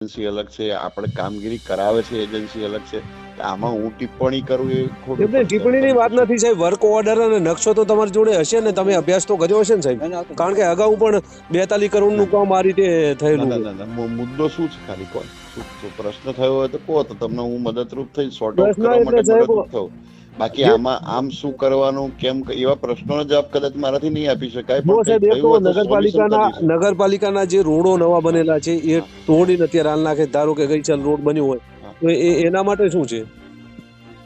Agency અલગ છે આપણે કામગીરી કરાવે છે એજન્સી અલગ છે આમાં હું ટિપ્પણી કરું એ ખોટું ટિપ્પણીની વાત નથી સાહેબ વર્ક ઓર્ડર અને નકશો તો તમારી જોડે હશે ને તમે અભ્યાસ તો કર્યો હશે ને સાહેબ કારણ કે અગાઉ પણ બેતાલીસ કરોડનું કામ આ રીતે ના, થયેલું ના. ના, ના. મુદ્દો શું છે ખાલી કોણ શું શું પ્રશ્ન થયો હોય તો કહો તો તમને હું મદદરૂપ થઈ શોર્ટ આઉટ કરવા માટે મદદરૂપ થઉં બાકી આમાં આમ શું કરવાનું કેમ એવા પ્રશ્નોનો જવાબ કદાચ મારાથી નહીં આપી શકાય પણ સાહેબ એ તો નગરપાલિકાના નગરપાલિકાના જે રોડો નવા બનેલા છે એ તોડીને અત્યારે હાલ નાખે ધારો કે ગઈ ચાલ રોડ બન્યો હોય તો એ એના માટે શું છે?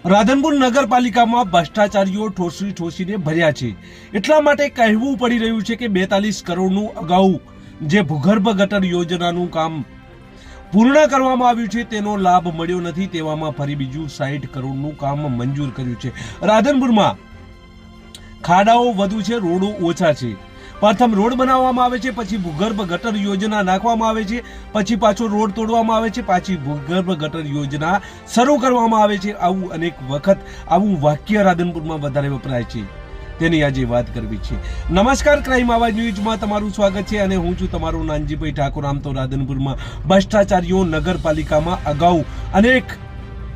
રાધનપુર નગરપાલિકામાં ભ્રષ્ટાચારીઓ ઠોસી ઠોસીને ભર્યા છે. એટલા માટે કહેવું પડી રહ્યું છે કે બેતાલીસ કરોડનું અગાઉ જે ભૂગર્ભ ગટર યોજનાનું કામ પૂર્ણ કરવામાં આવ્યું છે, તેનો લાભ મળ્યો નથી, તેવામાં ફરી બીજું સાઠ કરોડનું કામ મંજૂર કર્યું છે. રાધનપુરમાં ખાડાઓ વધુ છે, રોડો ઓછા છે. પ્રથમ રોડ બનાવવામાં આવે છે, પછી ભૂગર્ભ ગટર યોજના નાખવામાં આવે છે, પછી પાછો રોડ તોડવામાં આવે છે, પાછી ભૂગર્ભ ગટર યોજના શરૂ કરવામાં આવે છે. આવું અનેક વખત આવું વાક્ય રાધનપુરમાં વધારે વપરાય છે. તેની આજે વાત કરવી છે. નમસ્કાર, ક્રાઇમ આવાજ ન્યૂઝમાં તમારું સ્વાગત છે અને હું છું તમારું નાનજીભાઈ ઠાકોર. આમ તો રાધનપુરમાં ભ્રષ્ટાચારીઓ નગરપાલિકામાં અગાઉ અનેક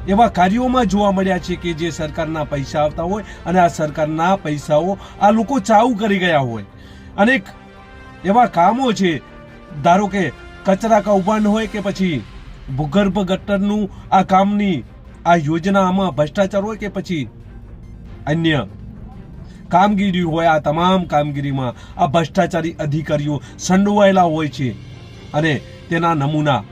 એવા કાર્યોમાં જોવા મળ્યા છે કે જે સરકારના પૈસા આવતા હોય અને આ સરકારના પૈસાઓ આ લોકો ચાઉ કરી ગયા હોય. અનેક એવા કામો છે. ધારો કે કચરા કૌભાંડ હોય કે પછી ભૂગર્ભ ગટરનું આ કામની આ યોજનામાં ભ્રષ્ટાચાર હોય કે પછી અન્ય કામગીરી હોય, આ તમામ કામગીરીમાં આ ભ્રષ્ટાચારી અધિકારીઓ સંડોવાયેલા હોય છે અને તેના નમૂના,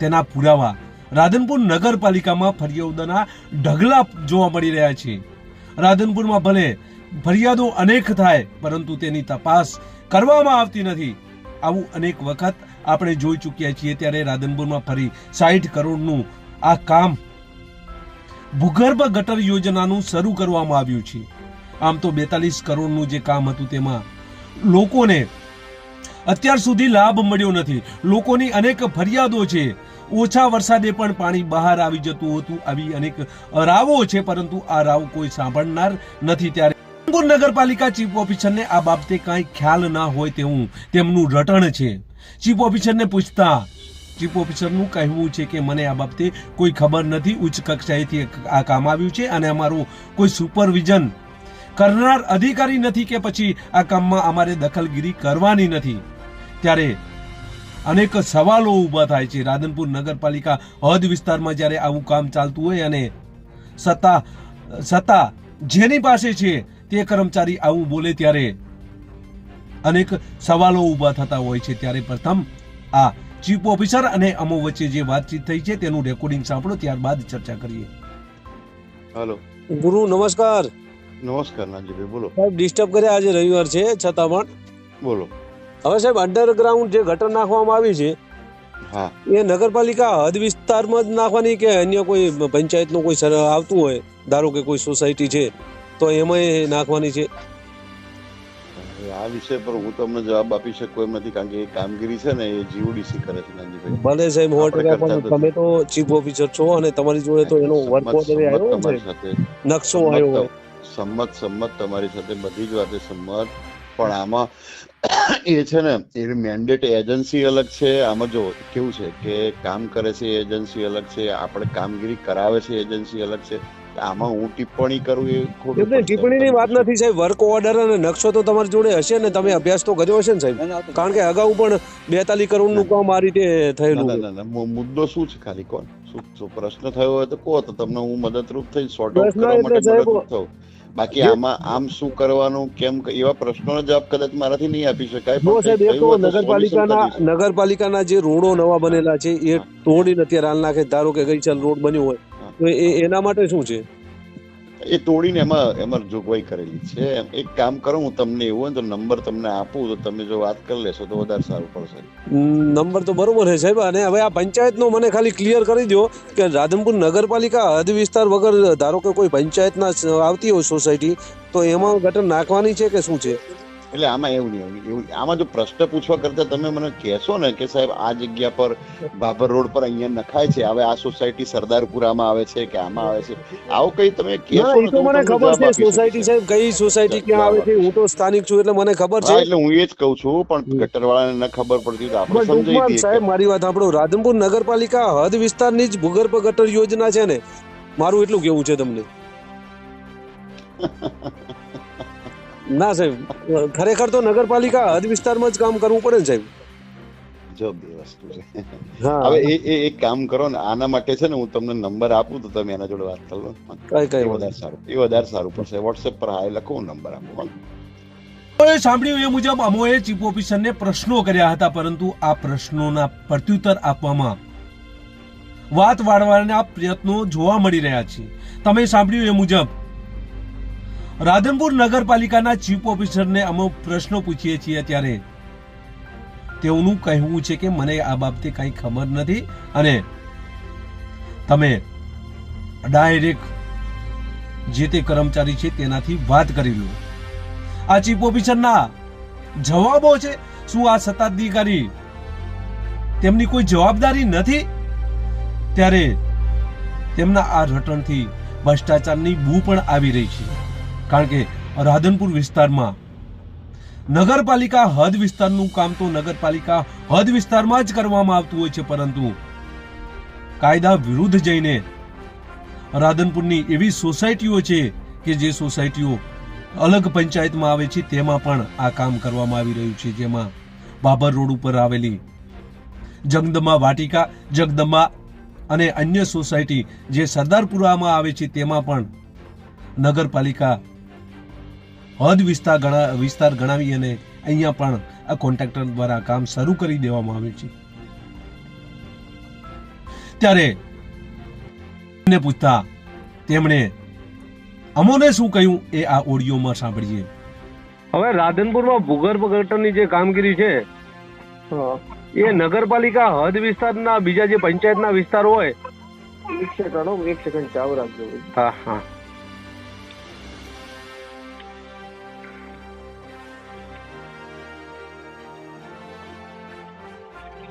તેના પુરાવા રાધનપુર નગરપાલિકામાં ફરિયાદોના ઢગલા જોવા મળી રહ્યા છે. રાધનપુરમાં ભલે ફરિયાદો અનેક થાય, પરંતુ તેની તપાસ કરવામાં આવતી નથી. આવું અનેક વખત આપણે જોઈ ચૂક્યા છીએ ત્યારે રાધનપુરમાં ફરી સાઠ કરોડનું આ કામ ભૂગર્ભ ગટર યોજનાનું શરૂ કરવામાં આવ્યું છે. આમ તો બેતાલીસ કરોડનું જે કામ હતું તેમાં, લોકોને અત્યાર સુધી લાભ મળ્યો નથી. લોકોની અનેક ફરિયાદો છે. ઓછા વરસાદે પણ પાણી બહાર આવી જતું હતું, આવી અનેક રાવો છે, પરંતુ આ રાવ કોઈ સાંભળનાર નથી. ત્યારે ડાંગોર નગરપાલિકા ચીફ ઓફિસરને આ બાબતે કાંઈ ખ્યાલ ના હોય તેવું તેમનું રટણ છે. ચીફ ઓફિસરને પૂછતા, ચીફ ઓફિસરનું કહેવું છે કે મને આ બાબતે કોઈ ખબર નથી. ઉચ્ચ કક્ષાએથી આ કામ આવ્યું છે અને અમારું કોઈ સુપરવિઝન કરનાર અધિકારી નથી કે પછી આ કામમાં અમારે દખલગીરી કરવાની નથી. ત્યારે અનેક સવાલો ઊભા થાય છે. રાધનપુર નગરપાલિકા હદ વિસ્તારમાં જ્યારે આવું કામ ચાલતું હોય અને સત્તા સત્તા જેની પાસે છે તે કર્મચારી આવું બોલે ત્યારે અનેક સવાલો ઊભા થતા હોય છે. ત્યારે પ્રથમ આ ચીફ ઓફિસર અને અમો વચ્ચે જે વાતચીત થઈ છે તેનું રેકોર્ડિંગ સાંભળો. ત્યારબાદ ચર્ચા કરીએ. હેલો. ગુરુ નમસ્કાર. નમસ્કાર નાજીભાઈ બોલો. સાહેબ ડિસ્ટર્બ કર્યા આજે રવિવાર છે છતાં પણ. બોલો. હવે સાહેબ અંડરગ્રાઉન્ડ જે ગટર નાખવામાં આવી છે હા. એ નગરપાલિકા હદ વિસ્તારમાં જ નાખવાની કે અન્ય કોઈ પંચાયતનું કોઈ આવતું હોય? ધારો કે કોઈ સોસાયટી છે તો એમાં નાખવાની છે. આ વિષય પર હું તમને જવાબ આપી શકું એમ નથી કારણ કે એ કામગીરી છે ને એ જીઓડીસી કરે છે નાનજીભાઈ. ભલે સાહેબ સો ટકા પણ તમે તો ચીફ ઓફિસર છો અને તમારી જોડે તો એનો વર્ક ઓર્ડર આવ્યો છે. નકશો આવ્યો હોય. સંમત સંમત તમારી સાથે બધી જ વાતે સંમત. પણ આમાં એ છે ને એ મેન્ડેટ એજન્સી અલગ છે. આમાં જો કેવું છે કે કામ કરે છે એજન્સી અલગ છે આપણે કામગીરી કરાવે છે એજન્સી અલગ છે આમાં હું ટિપ્પણી કરું એ ખોટું ટિપ્પણીની વાત નથી સાહેબ. વર્ક ઓર્ડર અને નકશો તો તમારી જોડે હશે ને તમે અભ્યાસ તો કર્યો હશે ને સાહેબ? કારણ કે અગાઉ પણ બેતાલીસ કરોડનું કામ આ રીતે થયેલું મુદ્દો શું છે ખાલી કોણ? શું પ્રશ્ન થયો હોય તો કહો તો તમને હું મદદરૂપ થઈ સોર્ટ આઉટ કરવા માટે મદદરૂપ થઉં. બાકી આમાં આમ શું કરવાનું કેમ એવા પ્રશ્નોનો જવાબ કદાચ મારાથી નહીં આપી શકાય પણ સાહેબ એ તો નગરપાલિકાના નગરપાલિકાના જે રોડો નવા બનેલા છે એ. તોડીને અત્યારે હાલ નાખે ધારો કે ગઈ ચાલ રોડ બન્યો હોય તો એ એના માટે શું છે? એ તોડીને એમાં એમાં જોગવાઈ કરેલી છે. એક કામ કરો, હું તમને એવું હોય તો નંબર તમને આપું, તો તમે જો વાત કરી લેશો તો વધારે સારું પડશે. નંબર તો બરોબર છે સાહેબ, અને હવે આ પંચાયતનો મને ખાલી ક્લિયર કરી દો કે રાધનપુર નગરપાલિકા હદ વિસ્તાર વગર ધારો કે કોઈ પંચાયતના આવતી હોય સોસાયટી તો એમાં ગટર નાખવાની છે કે શું છે? એટલે આમાં એવું નહીં એવું એવું આમાં જો પ્રશ્ન પૂછવા કરતા તમે મને કહેશો ને કે સાહેબ આ જગ્યા પર બાબર રોડ પર અહીંયા નખાય છે હવે આ સોસાયટી સરદારપુરામાં આવે છે કે આમાં આવે છે? આવું કઈ તમે કહેશો ને તો મને ખબર છે સોસાયટી સાહેબ કઈ સોસાયટી ક્યાં આવે છે હું તો સ્થાનિક છું એટલે મને ખબર છે. એટલે હું એ જ કહું છું પણ ગટરવાળાને ન ખબર પડતી તો આપણે પણ દઈએ. સાહેબ મારી વાત આપણો રાધનપુર નગરપાલિકા હદ વિસ્તારની જ ભૂગર્ભ ગટર યોજના છે ને મારું એટલું કેવું છે તમને. ના સાહેબ ખરેખર તો નગરપાલિકા હદ વિસ્તારમાં જ કામ કરવું પડે ને સાહેબ. જો બે વસ્તુ છે હવે એ એ એક કામ કરો ને આના માટે છે ને હું તમને નંબર આપું તો તમે એના જોડે વાત કરો કઈ કઈ વધારે સારું એ વધારે સારું પડશે. વોટ્સએપ પર હાય લખો નંબર આપો. સાંભળ્યું એ મુજબ અમોએ ચીફ ઓફિસરને પ્રશ્નો કર્યા હતા પરંતુ આ પ્રશ્નોના પ્રત્યુત્તર આપવામાં વાત વાળવાના પ્રયત્નો જોવા મળી રહ્યા છે. તમે સાંભળ્યું એ મુજબ રાધનપુર નગરપાલિકાના ચીફ ઓફિસરને અમુક પ્રશ્નો પૂછીએ છીએ ત્યારે તેઓનું કહેવું છે કે મને આ બાબતે કંઈ ખબર નથી અને તમે ડાયરેક્ટ જે તે કર્મચારી છે તેનાથી વાત કરી લો. આ ચીફ ઓફિસરના જવાબો છે. શું આ સત્તાધિકારી તેમની કોઈ જવાબદારી નથી? ત્યારે તેમના આ રટણથી ભ્રષ્ટાચારની બૂ પણ આવી રહી છે. કારણ કે રાધનપુર વિસ્તારમાં નગરપાલિકા હદ વિસ્તારનું કામ તો નગરપાલિકા હદ વિસ્તારમાં જ કરવામાં આવતું હોય છે, પરંતુ કાયદા વિરુદ્ધ જઈને રાધનપુરની એવી સોસાયટીઓ છે કે જે સોસાયટીઓ અલગ પંચાયતમાં આવે છે, તેમાં પણ આ કામ કરવામાં આવી રહ્યું છે. જેમાં બાબર રોડ ઉપર આવેલી જગદંબા વાટિકા, જગદંબા અને અન્ય સોસાયટી જે સરદારપુરામાં આવે છે, તેમાં પણ નગરપાલિકા હદ વિસ્તાર ગણા વિસ્તાર ગણાવી અને અહીંયા પણ આ કોન્ટ્રાક્ટર દ્વારા કામ શરૂ કરી દેવામાં આવ્યું છે. ત્યારે ને પૂછતા તેમણે અમોને શું કહ્યું? એ આ ઓડિયોમાં સાંભળીએ. હવે રાધનપુરમાં ભૂગર્ભ ગટરની જે કામગીરી છે એ નગરપાલિકા હદ વિસ્તારના બીજા જે પંચાયતના વિસ્તાર હોય એક સેકન્ડ એક સેકન્ડ ચાવ રાખજો. હા હા.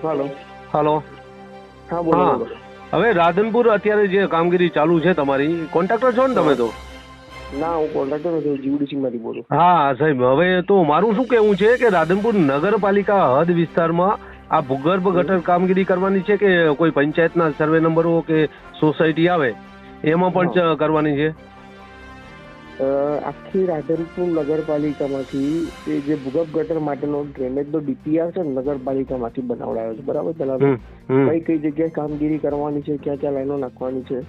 હાલો. હાલો. હા બોલો હવે રાધનપુર અત્યારે જે કામગીરી ચાલુ છે તમારી કોન્ટ્રાક્ટર છો ને તમે તો? ના હું કોન્ટ્રાક્ટર નથી જીવડીસી માંથી બોલું. હા સાહેબ હવે તો મારું શું કહેવું છે કે રાધનપુર નગરપાલિકા હદ વિસ્તારમાં આ ભૂગર્ભ ગટર કામગીરી કરવાની છે કે કોઈ પંચાયતના સર્વે નંબરો કે સોસાયટી આવે એમાં પણ કરવાની છે? આખી રાધનપુર નગરપાલિકામાંથી એ જે ભૂગર્ભ ગટર માટેનો ડ્રેનેજનો ડીપીઆર છે નગરપાલિકામાંથી બનાવડાયો છે. બરાબર પેલા કઈ કઈ જગ્યાએ કામગીરી કરવાની છે? ક્યાં ક્યાં લાઈનો નાખવાની છે?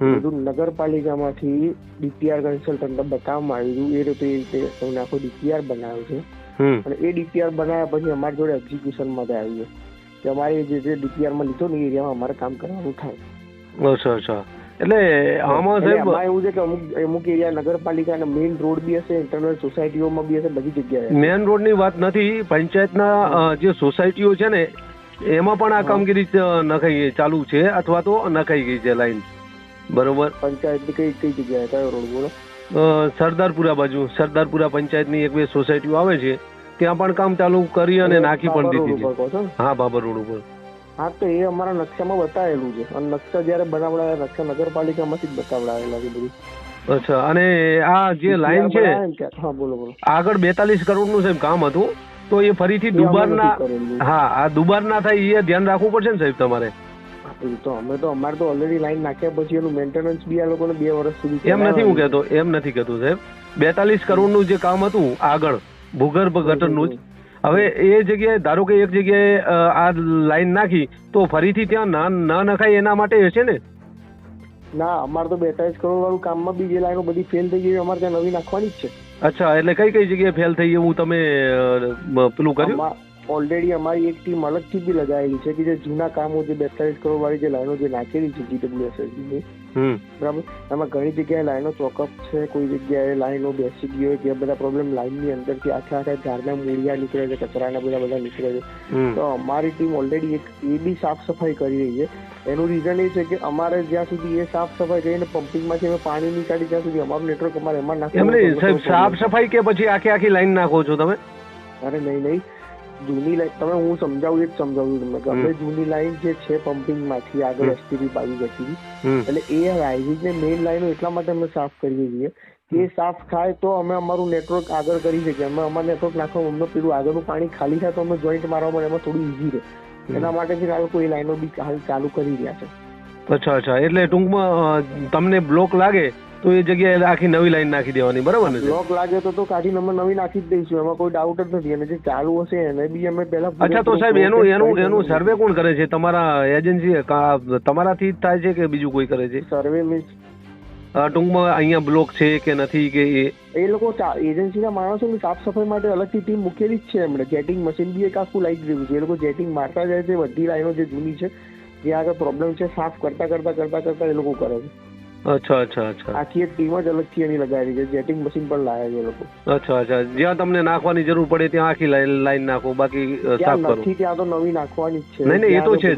બધું નગરપાલિકામાંથી ડીપીઆર કન્સલ્ટન્ટને બતાવવામાં આવ્યું એ રીતે એ રીતે એમને આખો ડીપીઆર બનાવ્યો છે. અને એ ડીપીઆર બનાવ્યા પછી અમારી જોડે એક્ઝિક્યુશન માટે આવ્યું કે અમારે જે જે ડીપીઆરમાં લીધો ને એરિયામાં અમારે કામ કરવાનું થાય. અચ્છા અચ્છા. એટલે આમાં સાહેબ એવું છે કે અમુક અમુક એરિયા નગરપાલિકાના મેઇન રોડ બી હશે ઇન્ટરનલ સોસાયટીઓમાં બી હશે બધી જગ્યાએ મેન રોડની વાત નથી પંચાયતના જે સોસાયટીઓ છે ને એમાં પણ આ કામગીરી નખાઈ ચાલુ છે અથવા તો નખાઈ ગઈ છે લાઈન બરોબર? પંચાયત કઈ કઈ જગ્યાએ? કયો રોડ બોલો? સરદારપુરા બાજુ. સરદારપુરા પંચાયતની એક બે સોસાયટીઓ આવે છે ત્યાં પણ કામ ચાલુ કરી અને નાખી પણ દીધી? છે. હા બાબર રોડ ઉપર. હા તો એ અમારા નકશામાં બતાવેલું છે. અને નકશા જયારે બનાવડાયા નકશા નગરપાલિકામાંથી જ બતાવડાવેલા છે બધું. અચ્છા અને આ જે લાઈન છે ને હા બોલો બોલો. આગળ બેતાલીસ કરોડનું સાહેબ કામ હતું તો એ ફરીથી દુબાર કરેલું. હા આ દુબાર ના થાય એ ધ્યાન રાખવું પડશે ને સાહેબ તમારે? તો અમે તો અમારે તો ઓલરેડી લાઈન નાખ્યા પછી એનું મેન્ટેનન્સ બી આ લોકોને બે વર્ષ સુધી એમ નથી હું. કહેતો એમ નથી કહેતો સાહેબ. બેતાલીસ કરોડનું જે કામ હતું આગળ ભૂગર્ભ ગટરનું જ હવે એ જગ્યાએ ધારો કે એક જગ્યાએ આ લાઈન નાખી તો ફરીથી ત્યાં ન નખાય એના માટે હશે ને? ના અમારે તો બેતાલીસ કરોડ વાળું કામમાં બી જે લાઈનો બધી ફેલ થઈ ગઈ અમારે ત્યાં નવી નાખવાની જ છે. અચ્છા એટલે કઈ કઈ જગ્યાએ ફેલ થઈ એવું તમે પેલું કર્યું? ઓલરેડી અમારી એક ટીમ અલગથી બી લગાવેલી છે કે જે જૂના કામો જે બેતાલીસ કરોડ વાળી જે લાઈનો જે નાખેલી છે જીડબ્લ્યુએસએસબી ની હમ બરાબર? એમાં ઘણી જગ્યાએ લાઈનો ચોકઅપ છે કોઈ જગ્યાએ લાઈનો બેસી ગઈ હોય કે બધા પ્રોબ્લેમ લાઈનની અંદરથી આખા આખા ઝાડના મૂળિયા નીકળે છે કચરાના બધા બધા નીકળે છે. તો અમારી ટીમ ઓલરેડી એક એ બી સાફ સફાઈ કરી રહી છે. એનું રીઝન એ છે કે અમારે જ્યાં સુધી એ સાફ સફાઈ કરીને પમ્પિંગમાંથી અમે પાણી નીકાળી ત્યાં સુધી અમારું નેટવર્ક અમારે એમાં નહીં સાફ સફાઈ કે પછી આખી આખી લાઈન નાખો છો તમે? અરે નહીં નહીં. જૂની લાઈન તમે હું સમજાવું એ જ સમજાવું તમને કે આપણે જૂની લાઈન જે છે પમ્પિંગમાંથી આગળ હમ. બાજુ જતી. એટલે એ રાઇઝિંગ ને મેઇન લાઈનો એટલા માટે અમે સાફ કરીએ છીએ. કે સાફ થાય તો અમે અમારું નેટવર્ક આગળ કરી શકીએ. અમે અમારું નેટવર્ક નાખવા અમને પેલું આગળનું પાણી ખાલી થાય તો અમે જોઈન્ટ મારવામાં એમાં થોડું ઇઝી રહે. એના માટે જે આ લોકો એ લાઈનો બી હાલ ચાલુ કરી રહ્યા છે. અચ્છા અચ્છા. એટલે ટૂંકમાં તમને બ્લોક લાગે તો એ જગ્યાએ આખી નવી લાઈન નાખી દેવાની બરાબર ને? બ્લોક લાગે તો તો કાઢી નંબર નવી નાખી જ દઈશું એમાં કોઈ ડાઉટ જ નથી. અને જે ચાલુ હશે એને બી અમે પહેલા અચ્છા તો સાહેબ એનું એનું એનું સર્વે કોણ કરે છે? તમારા એજન્સી તમારાથી જ થાય છે કે બીજું કોઈ કરે છે? સર્વે મીન્સ ટૂંકમાં અહીંયા બ્લોક છે કે નથી કે એ? એ લોકો એજન્સીના માણસોની સાફ સફાઈ માટે અલગથી ટીમ મૂકેલી જ છે એમણે. જેટિંગ મશીન બી એક આખું લાઈટ રહ્યું છે. એ લોકો જેટિંગ મારતા જાય છે બધી લાઈનો જે જૂની છે જે આગળ પ્રોબ્લેમ છે સાફ કરતા કરતા કરતા કરતા એ લોકો કરે છે. અચ્છા અચ્છા અચ્છા. આખી એક ટીમ જ અલગથી એની લગાવી છે જેટિંગ મશીન પણ લાવ્યા છે લોકો. અચ્છા અચ્છા. જ્યાં તમને નાખવાની જરૂર પડે ત્યાં આખી લાઈન નાખો બાકી સાફ કરો. નથી ત્યાં તો નવી નાખવાની જ છે. નહીં, નહીં, એ તો છે.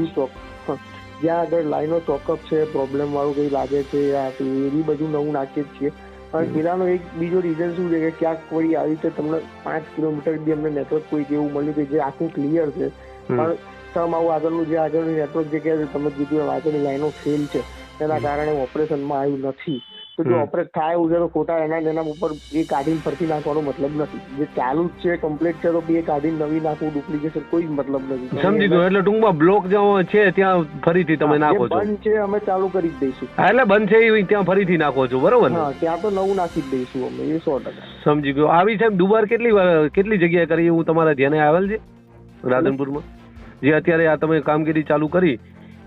જ્યાં આગળ લાઈનો ચોકઅપ છે પ્રોબ્લેમ વાળું કઈ લાગે છે આ એ બધું નવું નાખીએ જ છીએ. પણ પેલાનો એક બીજો રીઝન શું છે કે ક્યાંક કોઈ આવી રીતે તમને પાંચ કિલોમીટર બી અમને નેટવર્ક કોઈ એવું મળ્યું કે જે આખું ક્લિયર છે. પણ સમ આવું આગળનું જે આગળનું નેટવર્ક જે કહે છે તમે કીધું આગળની લાઈનો ફેલ છે. એના કારણે ઓપરેશનમાં આવ્યું નથી. તો જો ઓપરેટ થાય એવું છે તો ખોટા એના એના ઉપર એ કાઢીને ફરતી નાખવાનો મતલબ નથી. જે ચાલુ જ છે કમ્પ્લીટ છે તો બે કાઢીને નવી નાખવું ડુપ્લિકેશન કોઈ મતલબ નથી. સમજી ગયો એટલે ટૂંકમાં બ્લોક જે છે ત્યાં ફરીથી તમે નાખો છો. બંધ છે અમે ચાલુ કરી જ દઈશું. હા, એટલે બંધ છે એ ત્યાં ફરીથી નાખો છો બરોબર ને? ત્યાં તો નવું નાખી જ દઈશું અમે એ સો ટકા. સમજી ગયો. આવી સાહેબ દુબાર કેટલી વાર કેટલી જગ્યાએ કરી? એવું તમારા ધ્યાને આવેલ છે? રાધનપુરમાં? જે અત્યારે આ તમે કામગીરી ચાલુ કરી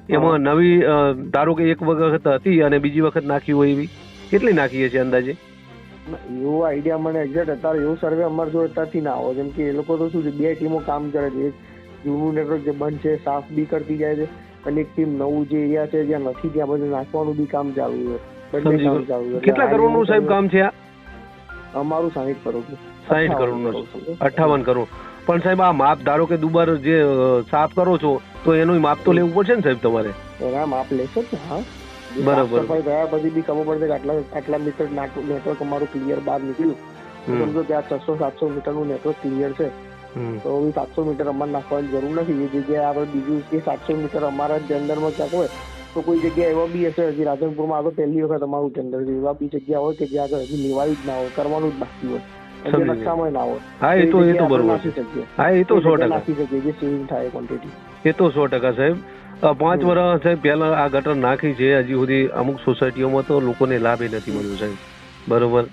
એમાં નવી ધારો કે એક વખત હતી અને બીજી વખત નાખી હોય એવી કેટલી નાખીએ છીએ અંદાજે? એવો આઈડિયા મને એક્ઝેક્ટ અત્યારે એવો સર્વે અમારે જો અત્યારથી ના આવો. જેમ કે એ લોકો તો શું છે બે ટીમો કામ કરે છે. એક જૂનું નેટવર્ક જે બંધ છે સાફ બી કરતી જાય છે. અને એક ટીમ નવું જે એરિયા છે જ્યાં નથી ત્યાં બધું નાખવાનું બી કામ ચાલુ છે. કેટલા કરોડનું સાહેબ કામ છે આ? અમારું સાહીઠ કરોડ સાહીઠ કરોડનું અઠાવન કરોડ. પણ સાહેબ આ માપ ધારો કે દુબાર જે સાફ કરો છો તો એનું માપ તો લેવું પડશે ને સાહેબ તમારે? એના માપ લેશે ને, હા. બરાબર. ગયા પછી બી ખબર પડશે કે આટલા આટલા મીટર નેટવર્ક અમારું ક્લિયર બહાર નીકળ્યું. સમજો સમજો ત્યાં છસો સાતસો મીટરનું નેટવર્ક ક્લિયર છે. તો સાતસો મીટર અમારે નાખવાની જરૂર નથી. એ જગ્યાએ આપણે બીજું કે સાતસો મીટર અમારા જ અંદરમાં ક્યાંક હોય તો કોઈ જગ્યા એવા બી હશે હજી રાધનપુરમાં આગળ પહેલી વખત અમારું ટેન્ડર એવા બી જગ્યા હોય કે જ્યાં આગળ હજી લેવાયું જ ના હોય કરવાનું જ બાકી હોય. હા એ તો એ તો બરોબર. હા એ તો સો ટકા. એ તો સો ટકા સાહેબ. પાંચ વર્ષ સાહેબ પહેલા આ ગટર નાખી છે હજી સુધી અમુક સોસાયટીઓમાં તો લોકોને લાભ એ નથી મળ્યો સાહેબ. બરોબર?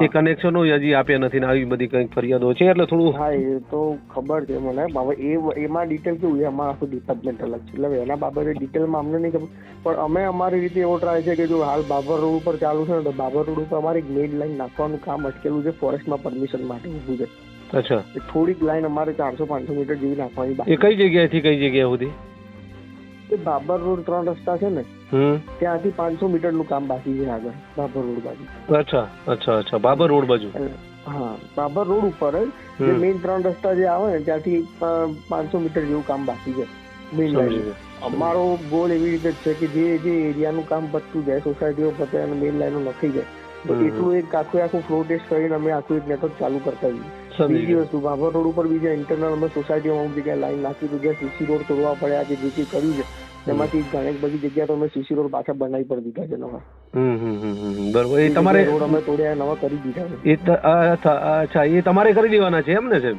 એ કનેક્શનો હજી આપ્યા નથી ને આવી બધી કંઈક ફરિયાદો છે એટલે થોડું હા એ તો ખબર છે મને. હવે એ એમાં ડિટેલ કેવું છે? એમાં આખું ડિપાર્ટમેન્ટ અલગ છે. એટલે એના બાબતે ડિટેલમાં અમને નહીં ખબર. પણ અમે અમારી રીતે એવો ટ્રાય છે કે જો હાલ બાબર રોડ ઉપર ચાલુ છે ને તો બાબર રોડ ઉપર અમારી મેઇન લાઈન નાખવાનું કામ અટકેલું છે ફોરેસ્ટમાં પરમિશન માટે ઊભું છે. અચ્છા. થોડીક લાઈન અમારે ચારસો પાંચસો મીટર જેવી નાખવાની એ કઈ જગ્યાએથી કઈ જગ્યા સુધી? એ બાબર રોડ ત્રણ રસ્તા છે ને ત્યાંથી પાંચસો મીટરનું કામ બાકી છે આગળ બાબર રોડ બાજુ. અચ્છા અચ્છા અચ્છા બાબર રોડ બાજુ. હા બાબર રોડ ઉપર જ જે મેઇન ત્રણ રસ્તા જે આવે ને ત્યાંથી પાંચસો મીટર જેવું કામ બાકી છે મેઇન લાઈન અમારો ગોલ એવી રીતે છે કે જે જે એરિયાનું કામ પતતું જાય સોસાયટીઓ પતે અને મેઇન લાઈનો લખી જાય તો. એટલું એક આખું આખું ફ્લો ટેસ્ટ કરીને અમે આખું એક નેટવર્ક ચાલુ કરતા જઈએ. બીજી વસ્તુ બાબર રોડ ઉપર બીજા ઇન્ટરનલ અમે સોસાયટીઓમાં જગ્યાએ લાઈન નાખી તો જ્યાં સીસી રોડ તોડવા પડ્યા કે જે જે કર્યું છે તેમાંથી ઘણી બધી જગ્યા તો અમે સીસી રોડ પાછા બનાવી પણ દીધા છે નવા. બરોબર. એ તમારે રોડ અમે તોડ્યા નવા કરી દીધા છે. એ અચ્છા અચ્છા એ તમારે કરી દેવાના છે એમ ને સાહેબ?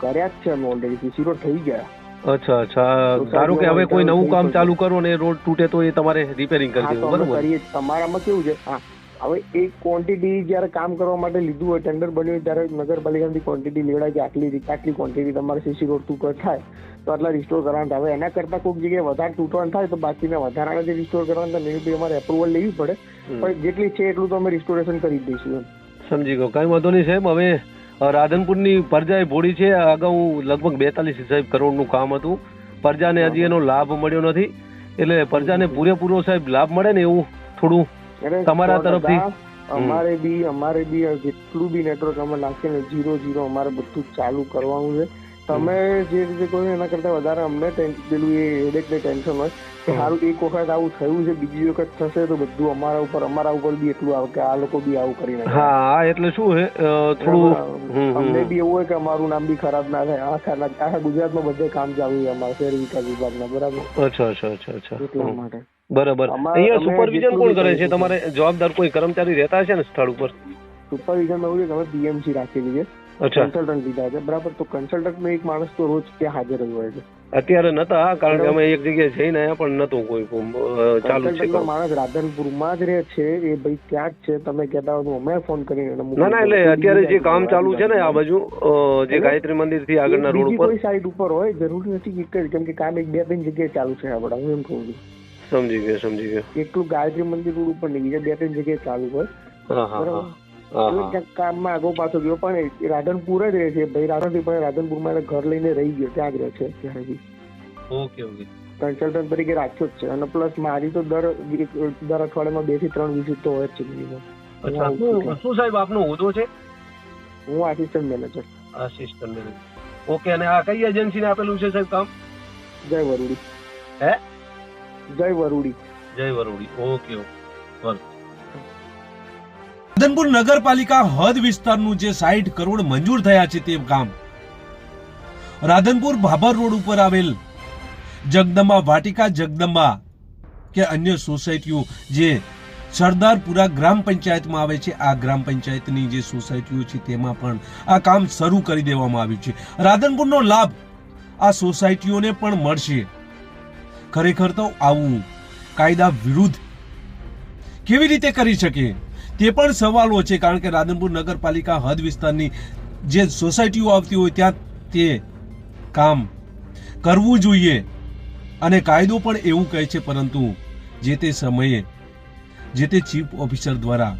કર્યા જ છે અમે ઓલરેડી સીસી રોડ થઈ ગયા. અચ્છા અચ્છા. ધારો કે હવે કોઈ નવું કામ ચાલુ કરો ને રોડ તૂટે તો એ તમારે રિપેરિંગ કરી દેવું બરોબર? તમારામાં કેવું છે? હા. હવે એ ક્વોન્ટિટી જ્યારે કામ કરવા માટે લીધું હોય ટેન્ડર બન્યું હોય ત્યારે નગરપાલિકાની ક્વોન્ટિટી લેવડાય કે આટલી આટલી ક્વોન્ટિટી તમારે સીસી રોડ તૂટો થાય તો આટલા રિસ્ટોર કરવાના હવે એના કરતાં કોઈક જગ્યાએ વધારે તૂટવાનું થાય તો બાકીના વધારાના જે રિસ્ટોર કરવાના એની બી અમારે એપ્રુવલ લેવી પડે. પણ જેટલી છે એટલું તો અમે રિસ્ટોરેશન કરી દઈશું એમ. સમજી ગયો. કઈ વાંધો નહીં સાહેબ. હવે રાધનપુરની પરજાએ ભોળી છે. અગાઉ લગભગ બેતાલીસ સાહેબ કરોડનું કામ હતું. પરજાને હજી એનો લાભ મળ્યો નથી. એટલે પરજાને પૂરેપૂરો સાહેબ લાભ મળે ને એવું થોડું તમારા તરફથી? અમારે બી અમારે બી જેટલું બી નેટવર્ક અમે નાખીએ ને જીરો જીરો અમારે બધું ચાલુ કરવાનું છે તમે જે રીતે કહો એના કરતા વધારે અમને પેલું એ હેડેકને ટેન્શન હોય કે સારું એક વખત આવું થયું છે બીજી વખત થશે તો બધું અમારા ઉપર અમારા ઉપર બી એટલું આવે કે આ લોકો બી આવું કરી નાખે. હા એટલે શું હે થોડું અમને બી એવું હોય કે અમારું નામ બી ખરાબ ના થાય. આખા આખા ગુજરાતમાં બધે કામ ચાલુ છે અમારા શહેરી વિકાસ વિભાગના બરાબર? અચ્છા અચ્છા અચ્છા અચ્છા. એટલા માટે. બરાબર. અહીંયા સુપરવિઝન કોણ કરે છે? તમારે જવાબદાર કોઈ કર્મચારી રહેતા છે ને સ્થળ ઉપર? સુપરવિઝન એવું છે કે અમે પીએમસી રાખેલી છે. કન્સલ્ટન્ટ લીધા છે. બરાબર તો કન્સલ્ટન્ટ એક માણસ તો રોજ ત્યાં હાજર જ હોય છે. અત્યારે નતા કારણ કે અમે એક જગ્યાએ જઈને આયા પણ નતું કોઈ ચાલુ છે કન્સલ્ટન્ટનો. માણસ રાધનપુરમાં જ રહે છે એ ભાઈ ત્યાં જ છે. તમે કહેતા હોય અમે ફોન કરીને ના ના એટલે અત્યારે જે કામ ચાલુ છે ને આ બાજુ જે ગાયત્રી મંદિરથી આગળના રોડ ઉપર. કોઈ સાઈડ ઉપર હોય જરૂરી નથી કે કેમ કે કામ એક બે ત્રણ જગ્યાએ ચાલુ છે આપડા હું એમ કહું છું. સમજી ગયો સમજી ગયો. એટલું ગાયત્રી મંદિર રોડ ઉપર નહીં બીજા બે ત્રણ જગ્યાએ ચાલુ હોય. બરાબર. કામમાં આગો પાછો ગયો પણ રાધનપુર જ રહે છે. ભાઈ રાધનપુર પણ રાધનપુરમાં ઘર લઈને રહી ગયો ત્યાં જ રહે છે અત્યારે બી ઓકે ઓકે. કન્સલ્ટન્ટ તરીકે રાખ્યો જ છે. અને પ્લસ મારી તો દર દર અઠવાડિયામાં બેથી ત્રણ વિઝિટ તો હોય જ છે શું શું સાહેબ આપનો હોદ્દો છે? હું assistant manager assistant manager okay અને આ કઈ એજન્સીને આપેલું છે સાહેબ કામ? જય વરુડી. હે? જય વરુડી. જય વરુડી. Okay okay. રાધનપુર નગરપાલિકા હદ વિસ્તારનું જે સાઠ કરોડ મંજૂર થયા છે તે કામ. રાધનપુર ભાભર રોડ ઉપર આવેલ જગદંબા વાટિકા જગદંબા કે અન્ય સોસાયટીઓ જે સરદારપુરા ગ્રામ પંચાયતમાં આવે છે, આ ગ્રામ પંચાયતની જે સોસાયટીઓ છે તેમાં પણ આ કામ શરૂ કરી દેવામાં આવ્યું છે. રાધનપુરનો લાભ આ સોસાયટીઓને પણ મળશે. ખરેખર તો આવું કાયદા વિરુદ્ધ કેવી રીતે કરી શકે? તે પણ સવાલો છે, કારણ કે રાધનપુર નગરપાલિકા હદ વિસ્તારની જે સોસાયટીઓ આવતી હોય ત્યાં તે કામ કરવું જોઈએ. અને કાયદો પણ એવું કહે છે, પરંતુ જે તે સમયે જે તે ચીફ ઓફિસર દ્વારા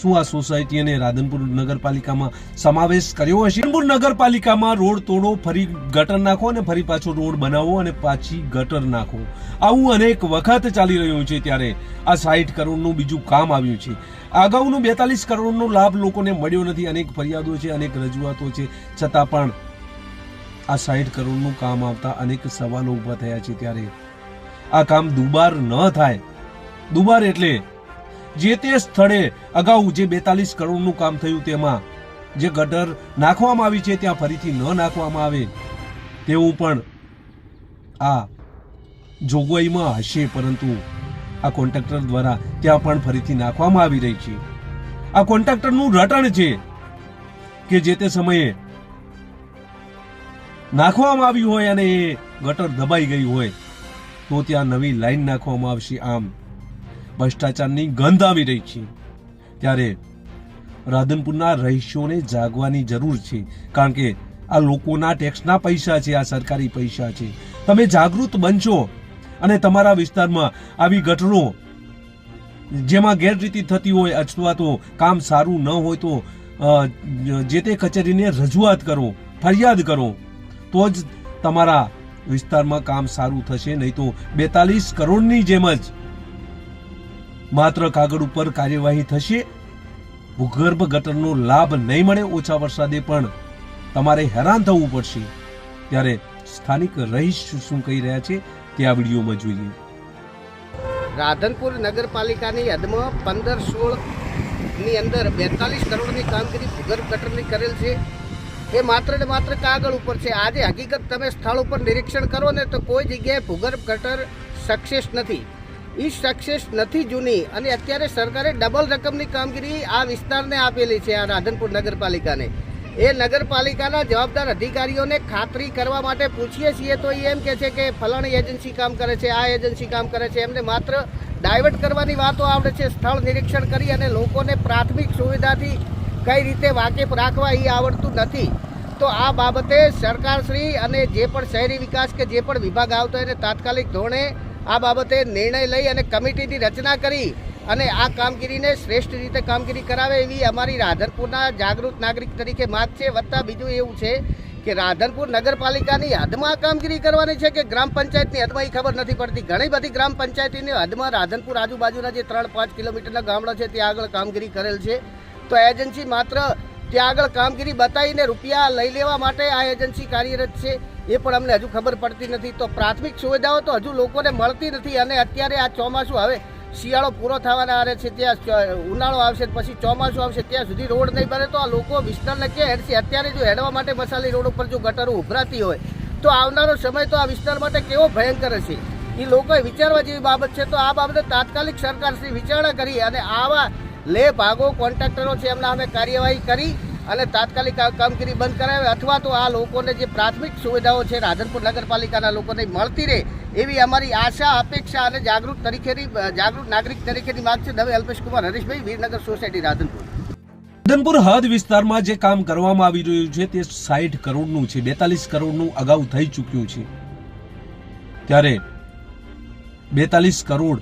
શું આ સોસાયટી અને રાધનપુર નગરપાલિકામાં સમાવેશ કર્યો હશે રાધનપુર નગરપાલિકામાં રોડ તોડો, ફરી ગટર નાખો અને ફરી પાછો રોડ બનાવો અને પાછી ગટર નાખો. આવું અનેક વખત ચાલી રહ્યું છે ત્યારે આ સાઠ કરોડનું બીજું કામ આવ્યું છે. અગાઉનું બેતાલીસ કરોડનો લાભ લોકોને મળ્યો નથી. અનેક ફરિયાદો છે, અનેક રજૂઆતો છે. છતાં પણ આ સાઠ કરોડનું કામ આવતા અનેક સવાલો ઊભા થયા છે ત્યારે આ કામ દુબાર ન થાય. દુબાર એટલે જે તે સ્થળે અગાઉ જે બેતાલીસ કરોડનું કામ થયું તેમાં, જે ગટર નાખવામાં આવી છે ત્યાં ફરીથી ન નાખવામાં આવે, તેવું પણ આ જોગવાઈમાં હશે, પરંતુ આ કોન્ટ્રાક્ટર દ્વારા ત્યાં પણ ફરીથી નાખવામાં આવી રહી છે. આ કોન્ટ્રાક્ટરનું રટણ છે કે જે તે સમયે નાખવામાં આવ્યું હોય અને એ ગટર દબાઈ ગઈ હોય, તો ત્યાં નવી લાઈન નાખવામાં આવશે આમ. ભ્રષ્ટાચારની ગંધ આવી રહી છે. ત્યારે રાધનપુરના રહીશોને જાગવાની જરૂર છે, કારણ કે આ લોકોના ટેક્સના પૈસા છે, આ સરકારી પૈસા છે. તમે જાગૃત બનશો અને તમારા વિસ્તારમાં આવી ગટરો જેમાં ગેરરીતિ થતી હોય અથવા તો કામ સારું ન હોય તો જે તે કચેરીને રજૂઆત કરો, ફરિયાદ કરો, તો જ તમારા વિસ્તારમાં કામ સારું થશે, નહીં તો બેતાલીસ કરોડની જેમ જ માત્ર કાગળ ઉપર કાર્યવાહી થશે? ભૂગર્ભ ગટરનો લાભ નહીં મળે ઓછા વરસાદે પણ તમારે હેરાન થવું પડશે. ત્યારે સ્થાનિક રહીશ શું કહી રહ્યા છે તે આ વિડીયોમાં જોઈએ. રાધનપુર નગરપાલિકાની હદમાં પંદર સોળની અંદર બેતાલીસ કરોડની કામગીરી ભૂગર્ભ ગટરની કરેલ છે. એ માત્ર ને માત્ર કાગળ ઉપર છે. આજે હકીકત તમે સ્થળ ઉપર નિરીક્ષણ કરો ને તો કોઈ જગ્યાએ ભૂગર્ભ ગટર સક્સેસ નથી. એ સક્સેસ નથી જૂની. અને અત્યારે સરકારે ડબલ રકમની કામગીરી આ વિસ્તારને આપેલી છે, આ રાધનપુર નગરપાલિકાને. એ નગરપાલિકાના જવાબદાર અધિકારીઓને ખાતરી કરવા માટે પૂછીએ છીએ તો એ એમ કહે છે કે ફલાણી એજન્સી કામ કરે છે, આ એજન્સી કામ કરે છે. એમને માત્ર ડાયવર્ટ કરવાની વાતો આવડે છે, સ્થળ નિરીક્ષણ કરી અને લોકોને પ્રાથમિક સુવિધાથી કઈ રીતે વાકેફ રાખવા એ આવડતું નથી. તો આ બાબતે સરકારશ્રી અને જે પણ શહેરી વિકાસ કે જે પણ વિભાગ આવતો એને તાત્કાલિક ધોરણે આ બાબતે નિર્ણય લઈ અને કમિટીની રચના કરી અને આ કામગીરીને શ્રેષ્ઠ રીતે કામગીરી કરાવે એવી અમારી રાધનપુરના જાગૃત નાગરિક તરીકે માગ છે. વત્તા બીજું એવું છે કે રાધનપુર નગરપાલિકાની હદમાં કામગીરી કરવાની છે કે ગ્રામ પંચાયતની હદમાં એ ખબર નથી પડતી. ઘણી બધી ગ્રામ પંચાયતની હદમાં રાધનપુર આજુબાજુના જે ત્રણ પાંચ કિલોમીટરના ગામડા છે ત્યાં આગળ કામગીરી કરેલ છે. તો એજન્સી માત્ર ત્યાં આગળ કામગીરી બતાવીને રૂપિયા લઈ લેવા માટે આ એજન્સી કાર્યરત છે. એ પણ અમને હજુ ખબર પડતી નથી. તો પ્રાથમિક સુવિધાઓ તો હજુ લોકોને મળતી નથી અને અત્યારે આ ચોમાસું હવે શિયાળો પૂરો થવાના આરે છે, ત્યાં ઉનાળો આવશે પછી ચોમાસું આવશે, ત્યાં સુધી રોડ નહીં બને તો આ લોકો વિસ્તારને ક્યાં હેડશે? અત્યારે જો હેડવા માટે મસાલી રોડ ઉપર જો ગટરો ઉભરાતી હોય, તો આવનારો સમય તો આ વિસ્તાર માટે કેવો ભયંકર હશે? એ લોકોએ વિચારવા જેવી બાબત છે, તો આ બાબતે તાત્કાલિક સરકાર શ્રી વિચારણા કરી અને આવા લે ભાગો કોન્ટ્રાક્ટરો છે, એમના અમે કાર્યવાહી કરી અને તાત્કાલિક કામગીરી બંધ કરાવે અથવા તો આ લોકોને જે પ્રાથમિક સુવિધાઓ છે રાધનપુર નગરપાલિકાના લોકોને મળતી રહે એવી અમારી આશા, અપેક્ષા અને જાગૃત તરીકેની જાગૃત નાગરિક તરીકેની માંગ છે. દવે અલ્પેશ કુમાર હરીશભાઈ, વીરનગર સોસાયટી રાધનપુર. રાધનપુર હદ વિસ્તારમાં જે કામ કરવામાં આવી રહ્યું છે તે સાઠ કરોડનું છે, બેતાલીસ કરોડનું અગાઉ થઈ ચૂક્યું છે. ત્યારે બેતાલીસ કરોડ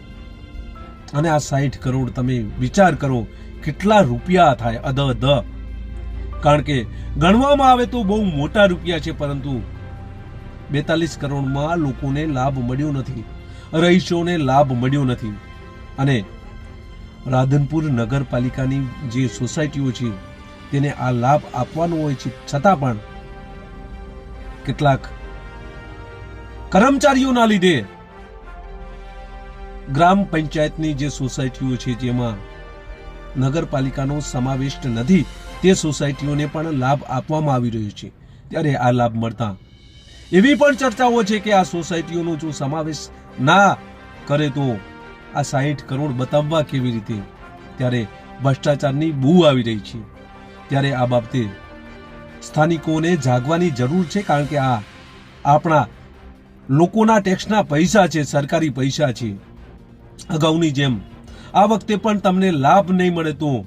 અને આ સાઠ કરોડ તમે વિચાર કરો, કેટલા રૂપિયા થાય? અધ, ધ. કારણ કે ગણવામાં આવે તો બહુ મોટા રૂપિયા છે, પરંતુ બેતાલીસ કરોડમાં લોકોને લાભ મળ્યો નથી, રહીશોને લાભ મળ્યો નથી. અને રાધનપુર નગરપાલિકાની જે સોસાયટીઓ છે, તેને આ લાભ આપવાનો હોય છે. છતાં પણ કેટલાક કર્મચારીઓના લીધે ગ્રામ પંચાયતની જે સોસાયટીઓ છે, જેમાં નગરપાલિકાનો સમાવેશ નથી તે સોસાયટીઓને પણ લાભ આપવામાં આવી રહ્યો છે, ત્યારે આ લાભ મળતા. એવી પણ ચર્ચાઓ છે કે આ સોસાયટીઓનો જો સમાવેશ ના કરે તો આ સાહીઠ કરોડ બતાવવા કેવી રીતે? ત્યારે ભ્રષ્ટાચારની બૂ આવી રહી છે. ત્યારે આ બાબતે સ્થાનિકોને જાગવાની જરૂર છે કારણ કે આ આપણા લોકોના ટેક્સના પૈસા છે, સરકારી પૈસા છે. અગાઉની જેમ આ વખતે પણ તમને લાભ નહીં મળે તો